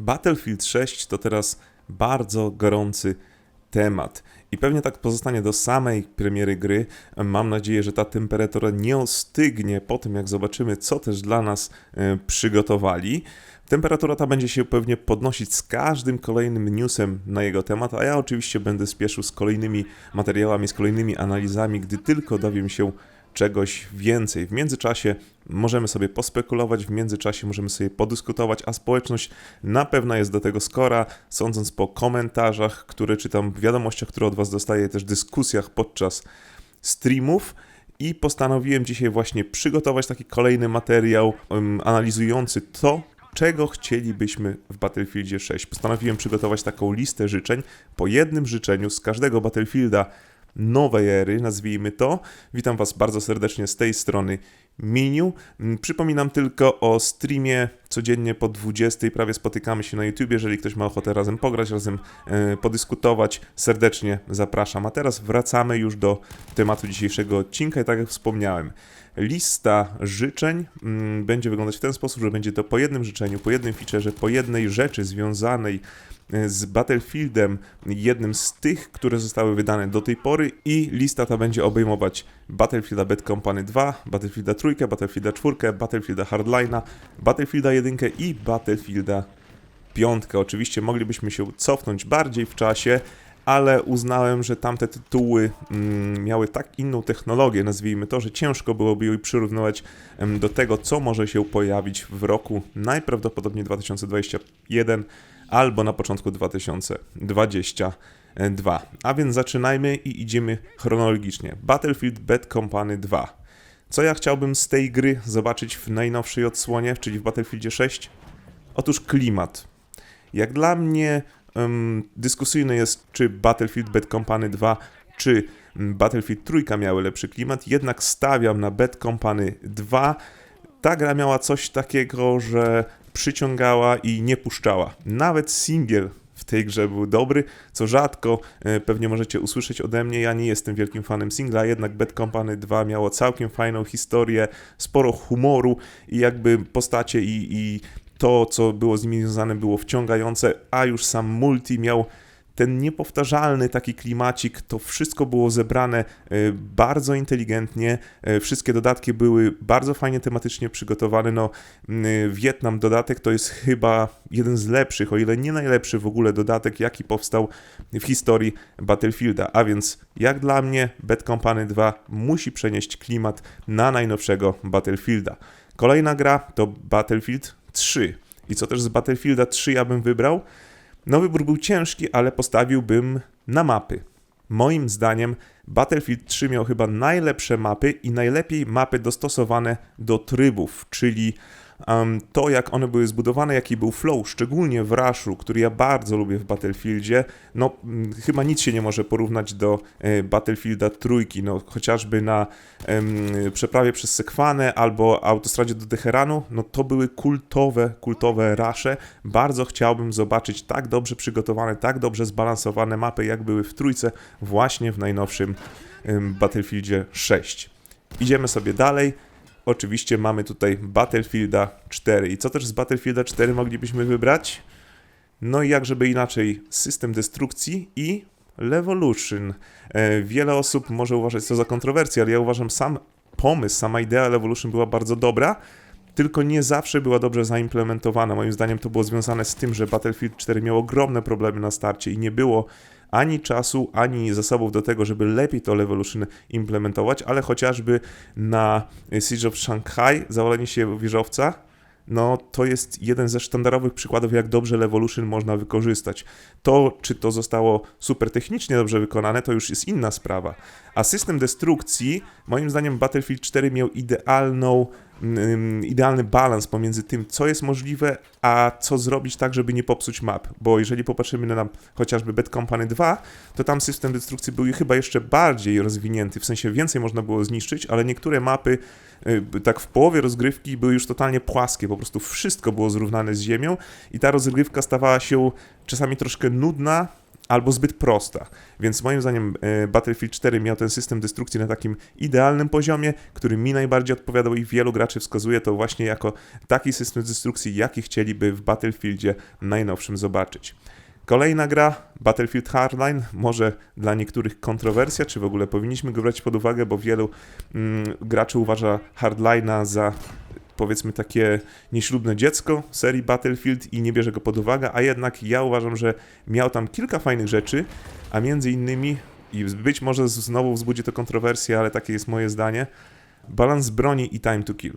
Battlefield 6 to teraz bardzo gorący temat. I pewnie tak pozostanie do samej premiery gry. Mam nadzieję, że ta temperatura nie ostygnie po tym, jak zobaczymy, co też dla nas e, przygotowali. Temperatura ta będzie się pewnie podnosić z każdym kolejnym newsem na jego temat, a ja oczywiście będę spieszył z kolejnymi materiałami, z kolejnymi analizami, gdy tylko dowiem się czegoś więcej. W międzyczasie możemy sobie pospekulować, w międzyczasie możemy sobie podyskutować, a społeczność na pewno jest do tego skora, sądząc po komentarzach, które czytam, wiadomościach, które od Was dostaję, też dyskusjach podczas streamów. I postanowiłem dzisiaj właśnie przygotować taki kolejny materiał um, analizujący to, czego chcielibyśmy w Battlefieldzie 6. Postanowiłem przygotować taką listę życzeń. Po jednym życzeniu z każdego Battlefielda nowej ery, nazwijmy to. Witam Was bardzo serdecznie z tej strony Miniu. Mm, Przypominam tylko o streamie codziennie po 20. Prawie spotykamy się na YouTube. Jeżeli ktoś ma ochotę razem pograć, razem e, podyskutować, serdecznie zapraszam. A teraz wracamy już do tematu dzisiejszego odcinka i tak jak wspomniałem, lista życzeń mm, będzie wyglądać w ten sposób, że będzie to po jednym życzeniu, po jednym featureze, po jednej rzeczy związanej z Battlefieldem, jednym z tych, które zostały wydane do tej pory i lista ta będzie obejmować Battlefielda Bad Company 2, Battlefielda 3, Battlefielda 4, Battlefielda Hardline'a, Battlefielda 1 i Battlefielda 5. Oczywiście moglibyśmy się cofnąć bardziej w czasie, ale uznałem, że tamte tytuły mm, miały tak inną technologię, nazwijmy to, że ciężko byłoby je przyrównywać do tego, co może się pojawić w roku najprawdopodobniej 2021 albo na początku 2022. A więc zaczynajmy i idziemy chronologicznie. Battlefield Bad Company 2. Co ja chciałbym z tej gry zobaczyć w najnowszej odsłonie, czyli w Battlefieldzie 6? Otóż klimat. Jak dla mnie um, dyskusyjne jest, czy Battlefield Bad Company 2, czy Battlefield 3 miały lepszy klimat, jednak stawiam na Bad Company 2. Ta gra miała coś takiego, że przyciągała i nie puszczała. Nawet singiel w tej grze był dobry, co rzadko e, pewnie możecie usłyszeć ode mnie. Ja nie jestem wielkim fanem singla, jednak Bad Company 2 miało całkiem fajną historię, sporo humoru i jakby postacie i, i to, co było z nimi związane, było wciągające, a już sam multi miał ten niepowtarzalny taki klimacik, to wszystko było zebrane e, bardzo inteligentnie, e, wszystkie dodatki były bardzo fajnie tematycznie przygotowane. No, Wietnam dodatek to jest chyba jeden z lepszych, o ile nie najlepszy w ogóle dodatek, jaki powstał w historii Battlefielda. A więc, jak dla mnie, Bad Company 2 musi przenieść klimat na najnowszego Battlefielda. Kolejna gra to Battlefield 3. I co też z Battlefielda 3 ja bym wybrał? No wybór był ciężki, ale postawiłbym na mapy. Moim zdaniem Battlefield 3 miał chyba najlepsze mapy i najlepiej mapy dostosowane do trybów, czyli to jak one były zbudowane, jaki był flow, szczególnie w Rushu, który ja bardzo lubię w Battlefieldzie, no m, chyba nic się nie może porównać do e, Battlefielda trójki, no chociażby na przeprawie przez Sekwanę albo autostradzie do Teheranu, no to były kultowe, kultowe Rusze. Bardzo chciałbym zobaczyć tak dobrze przygotowane, tak dobrze zbalansowane mapy, jak były w trójce właśnie w najnowszym Battlefieldzie 6. Idziemy sobie dalej. Oczywiście mamy tutaj Battlefielda 4. I co też z Battlefielda 4 moglibyśmy wybrać? No i jak żeby inaczej, system destrukcji i Levolution. E, Wiele osób może uważać to za kontrowersję, ale ja uważam sam pomysł, sama idea Levolution była bardzo dobra, tylko nie zawsze była dobrze zaimplementowana. Moim zdaniem to było związane z tym, że Battlefield 4 miał ogromne problemy na starcie i nie było ani czasu, ani zasobów do tego, żeby lepiej to Levolution implementować, ale chociażby na Siege of Shanghai, zawalenie się wieżowca, no to jest jeden ze sztandarowych przykładów, jak dobrze Levolution można wykorzystać. To, czy to zostało super technicznie dobrze wykonane, to już jest inna sprawa. A system destrukcji, moim zdaniem Battlefield 4 miał idealną idealny balans pomiędzy tym, co jest możliwe, a co zrobić tak, żeby nie popsuć map. Bo jeżeli popatrzymy na chociażby Bad Company 2, to tam system destrukcji był chyba jeszcze bardziej rozwinięty, w sensie więcej można było zniszczyć, ale niektóre mapy y, tak w połowie rozgrywki były już totalnie płaskie, po prostu wszystko było zrównane z ziemią i ta rozgrywka stawała się czasami troszkę nudna, albo zbyt prosta. Więc moim zdaniem e, Battlefield 4 miał ten system destrukcji na takim idealnym poziomie, który mi najbardziej odpowiadał i wielu graczy wskazuje to właśnie jako taki system destrukcji, jaki chcieliby w Battlefieldzie najnowszym zobaczyć. Kolejna gra, Battlefield Hardline, może dla niektórych kontrowersja, czy w ogóle powinniśmy go brać pod uwagę, bo wielu mm, graczy uważa Hardline'a za powiedzmy takie nieślubne dziecko serii Battlefield i nie bierze go pod uwagę, a jednak ja uważam, że miał tam kilka fajnych rzeczy, a między innymi, i być może znowu wzbudzi to kontrowersję, ale takie jest moje zdanie, balans broni i time to kill.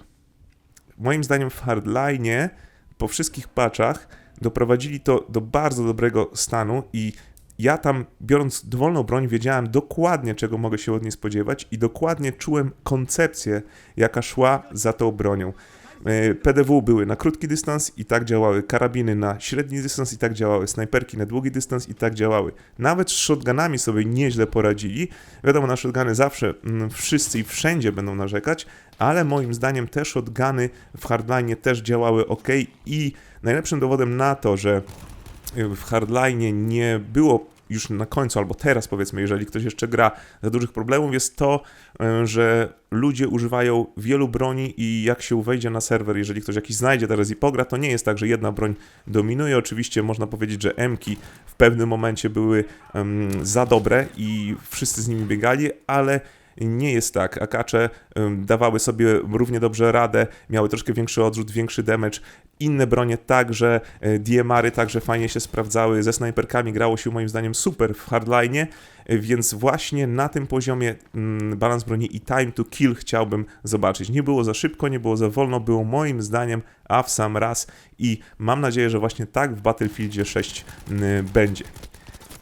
Moim zdaniem w Hardline po wszystkich patchach doprowadzili to do bardzo dobrego stanu i ja tam, biorąc dowolną broń, wiedziałem dokładnie, czego mogę się od niej spodziewać i dokładnie czułem koncepcję, jaka szła za tą bronią. E, PDW były na krótki dystans i tak działały, karabiny na średni dystans i tak działały, snajperki na długi dystans i tak działały. Nawet z shotgunami sobie nieźle poradzili. Wiadomo, na shotguny zawsze mm, wszyscy i wszędzie będą narzekać, ale moim zdaniem te shotguny w hardline też działały ok i najlepszym dowodem na to, że w hardline nie było już na końcu, albo teraz powiedzmy, jeżeli ktoś jeszcze gra za dużych problemów, jest to, że ludzie używają wielu broni i jak się wejdzie na serwer, jeżeli ktoś jakiś znajdzie teraz i pogra, to nie jest tak, że jedna broń dominuje. Oczywiście można powiedzieć, że Mki w pewnym momencie były um, za dobre i wszyscy z nimi biegali, ale nie jest tak. Akacze dawały sobie równie dobrze radę, miały troszkę większy odrzut, większy damage. Inne bronie także, e, DMR-y także fajnie się sprawdzały. Ze snajperkami grało się moim zdaniem super w hardline, e, więc właśnie na tym poziomie mm, balans broni i time to kill chciałbym zobaczyć. Nie było za szybko, nie było za wolno, było moim zdaniem a w sam raz i mam nadzieję, że właśnie tak w Battlefieldzie 6 będzie.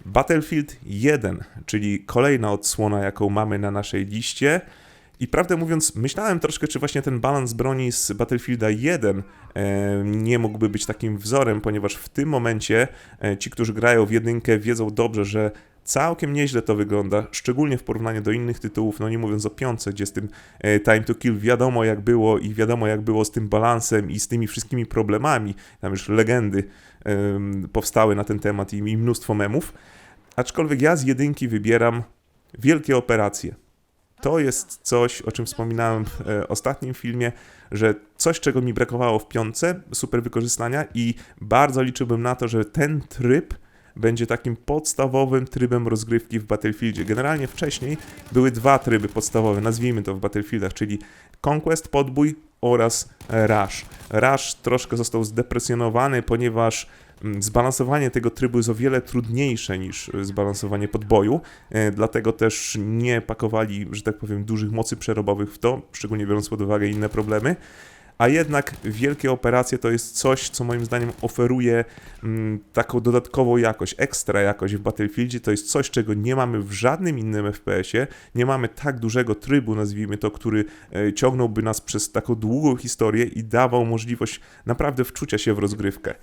Battlefield 1, czyli kolejna odsłona, jaką mamy na naszej liście. I prawdę mówiąc, myślałem troszkę, czy właśnie ten balans broni z Battlefielda 1 e, nie mógłby być takim wzorem, ponieważ w tym momencie e, ci, którzy grają w jedynkę, wiedzą dobrze, że całkiem nieźle to wygląda, szczególnie w porównaniu do innych tytułów, no nie mówiąc o piące, gdzie z tym e, Time to Kill wiadomo jak było i wiadomo jak było z tym balansem i z tymi wszystkimi problemami. Tam już legendy powstały na ten temat i, i mnóstwo memów. Aczkolwiek ja z jedynki wybieram wielkie operacje. To jest coś, o czym wspominałem w e, ostatnim filmie, że coś, czego mi brakowało w piątce, super wykorzystania i bardzo liczyłbym na to, że ten tryb będzie takim podstawowym trybem rozgrywki w Battlefieldzie. Generalnie wcześniej były dwa tryby podstawowe, nazwijmy to w Battlefieldach, czyli Conquest, podbój oraz Rush. Rush troszkę został zdepresjonowany, ponieważ Mm, zbalansowanie tego trybu jest o wiele trudniejsze niż e, zbalansowanie podboju, e, dlatego też nie pakowali, że tak powiem, dużych mocy przerobowych w to, szczególnie biorąc pod uwagę inne problemy. A jednak wielkie operacje to jest coś, co moim zdaniem oferuje mm, taką dodatkową jakość, ekstra jakość w Battlefieldzie. To jest coś, czego nie mamy w żadnym innym FPS-ie. Nie mamy tak dużego trybu, nazwijmy to, który e, ciągnąłby nas przez taką długą historię i dawał możliwość naprawdę wczucia się w rozgrywkę.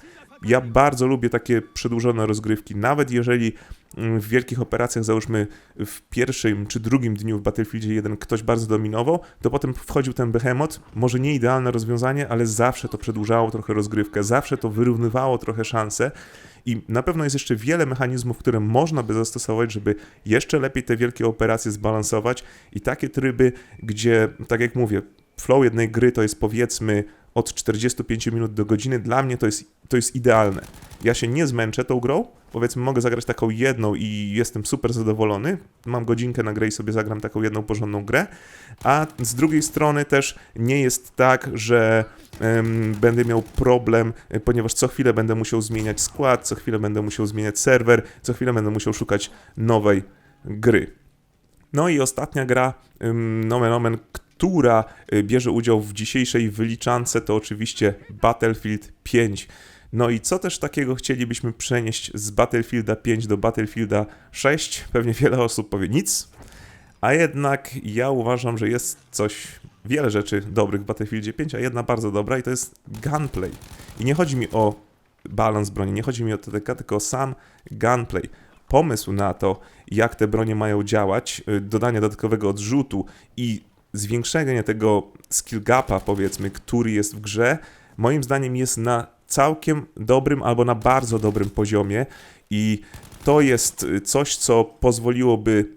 Ja bardzo lubię takie przedłużone rozgrywki, nawet jeżeli mm, w wielkich operacjach, załóżmy w pierwszym czy drugim dniu w Battlefieldzie 1 ktoś bardzo dominował, to potem wchodził ten behemoth, może nie idealne rozwiązanie, ale zawsze to przedłużało trochę rozgrywkę, zawsze to wyrównywało trochę szanse i na pewno jest jeszcze wiele mechanizmów, które można by zastosować, żeby jeszcze lepiej te wielkie operacje zbalansować i takie tryby, gdzie, tak jak mówię, flow jednej gry to jest powiedzmy od 45 minut do godziny, dla mnie to jest, to jest idealne. Ja się nie zmęczę tą grą, powiedzmy mogę zagrać taką jedną i jestem super zadowolony, mam godzinkę na grę i sobie zagram taką jedną porządną grę, a z drugiej strony też nie jest tak, że będę miał problem, ponieważ co chwilę będę musiał zmieniać skład, co chwilę będę musiał zmieniać serwer, co chwilę będę musiał szukać nowej gry. No i ostatnia gra, um, nomen omen, która y, bierze udział w dzisiejszej wyliczance, to oczywiście Battlefield 5. No i co też takiego chcielibyśmy przenieść z Battlefielda 5 do Battlefielda 6? Pewnie wiele osób powie nic, a jednak ja uważam, że jest coś, wiele rzeczy dobrych w Battlefieldzie 5, a jedna bardzo dobra i to jest gunplay. I nie chodzi mi o balans broni, nie chodzi mi o TTK, tylko o sam gunplay pomysł na to, jak te bronie mają działać, y, dodanie dodatkowego odrzutu i zwiększenie tego skill gapa, powiedzmy, który jest w grze, moim zdaniem jest na całkiem dobrym albo na bardzo dobrym poziomie i To jest coś, co pozwoliłoby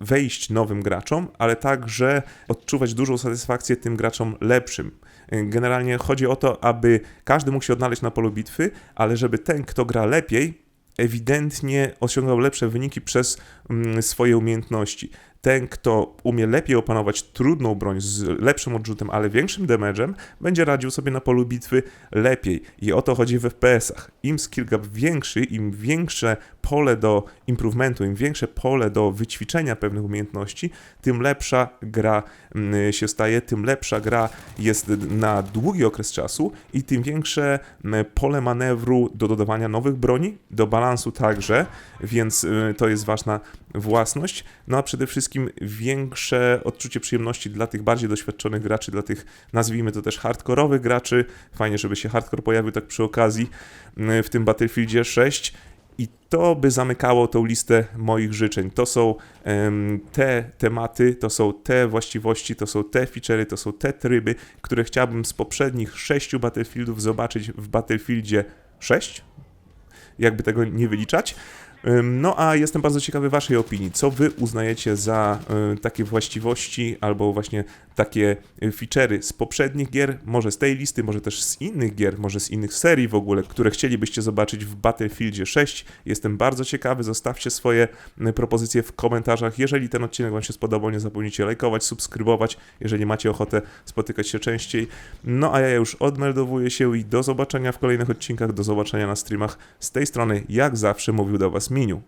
wejść nowym graczom, ale także odczuwać dużą satysfakcję tym graczom lepszym. Generalnie chodzi o to, aby każdy mógł się odnaleźć na polu bitwy, ale żeby ten, kto gra lepiej, ewidentnie osiągał lepsze wyniki przez mm, swoje umiejętności. Ten, kto umie lepiej opanować trudną broń z lepszym odrzutem, ale większym damage'em, będzie radził sobie na polu bitwy lepiej. I o to chodzi w FPS-ach. Im skill gap większy, im większe pole do improvementu, im większe pole do wyćwiczenia pewnych umiejętności, tym lepsza gra mm, się staje, tym lepsza gra jest na długi okres czasu i tym większe mm, pole manewru do dodawania nowych broni, do balansu także, więc y, to jest ważna własność, no a przede wszystkim większe odczucie przyjemności dla tych bardziej doświadczonych graczy, dla tych nazwijmy to też hardkorowych graczy. Fajnie, żeby się hardcore pojawił tak przy okazji y, w tym Battlefieldzie 6 i to by zamykało tą listę moich życzeń. To są em, te tematy, to są te właściwości, to są te feature'y, to są te tryby, które chciałbym z poprzednich sześciu Battlefieldów zobaczyć w Battlefieldzie 6. Jakby tego nie wyliczać. No a jestem bardzo ciekawy Waszej opinii. Co Wy uznajecie za y, takie właściwości albo właśnie takie y, feature'y z poprzednich gier, może z tej listy, może też z innych gier, może z innych serii w ogóle, które chcielibyście zobaczyć w Battlefieldzie 6. Jestem bardzo ciekawy. Zostawcie swoje y, propozycje w komentarzach. Jeżeli ten odcinek Wam się spodobał, nie zapomnijcie lajkować, subskrybować, jeżeli macie ochotę spotykać się częściej. No a ja już odmeldowuję się i do zobaczenia w kolejnych odcinkach, do zobaczenia na streamach. Z tej strony, jak zawsze, mówił do Was Miniu.